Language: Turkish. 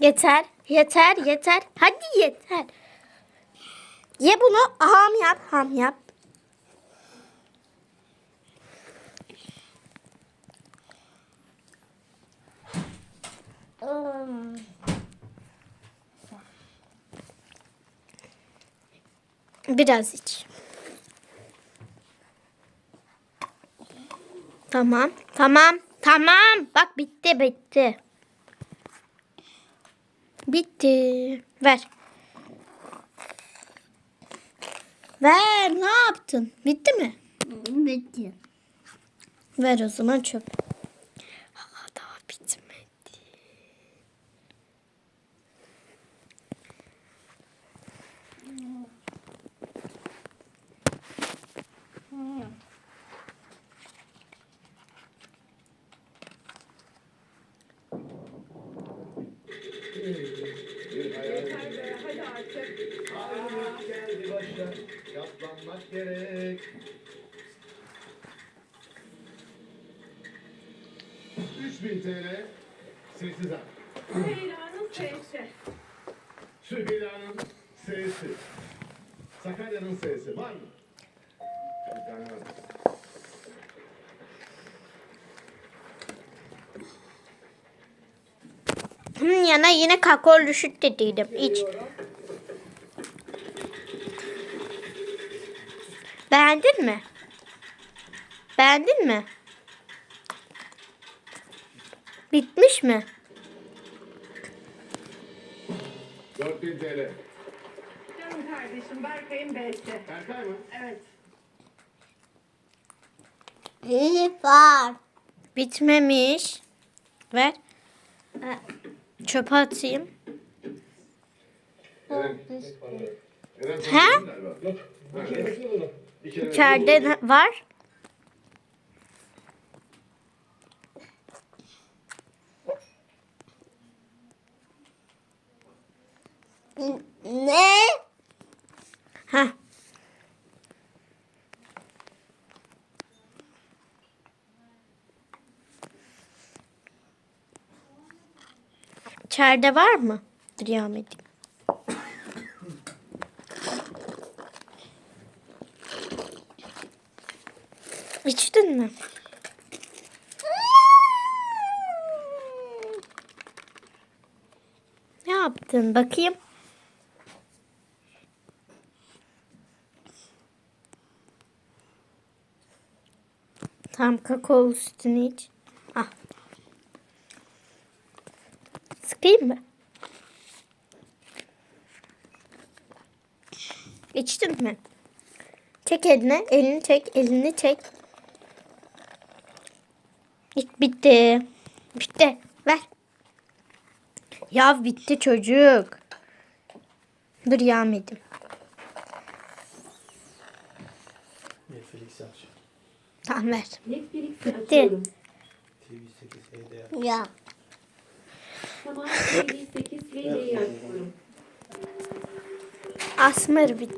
Yeter, yeter, yeter. Hadi yeter. Ye bunu ham yap, ham yap. Biraz iç. Tamam, tamam, tamam. Bak bitti, bitti. Bitti. Ver. Ver. Ne yaptın? Bitti mi? Bitti. Ver o zaman çöp. Bir hayal Ayrılık geldi başa, katlanmak gerek. Üç bin TL, sessiz al. Leyla'nın sesi. Süheyla'nın S'si. Sakarya'nın S'si var mı? Bir tane var. Bunun yana yine kakaolu süt dediydim. İç. Beğendin mi? Beğendin mi? Bitmiş mi? 4000 TL. Canım kardeşim Berkay'ın B'si. Erkay mı? Evet. Bir var. Bitmemiş. Ver. Çöpe atayım. Eren. Eren He? İçeride var. Ne? İçeride var mı? Devam edeyim. İçtin mi? Ne yaptın? Bakayım. Tam kakao sütünü iç. Sıkayım mı? İçtin mi? Çek eline. Elini çek. Elini çek. İç, bitti. Bitti. Ver. Ya bitti çocuk. Dur yağmadım. Netflix aç. Tamam ver. Netflix'i Bitti. açıyorum. TV8 HDR. Ya. Tamam TV8 VD'yi açıyorum. Asmır bitti.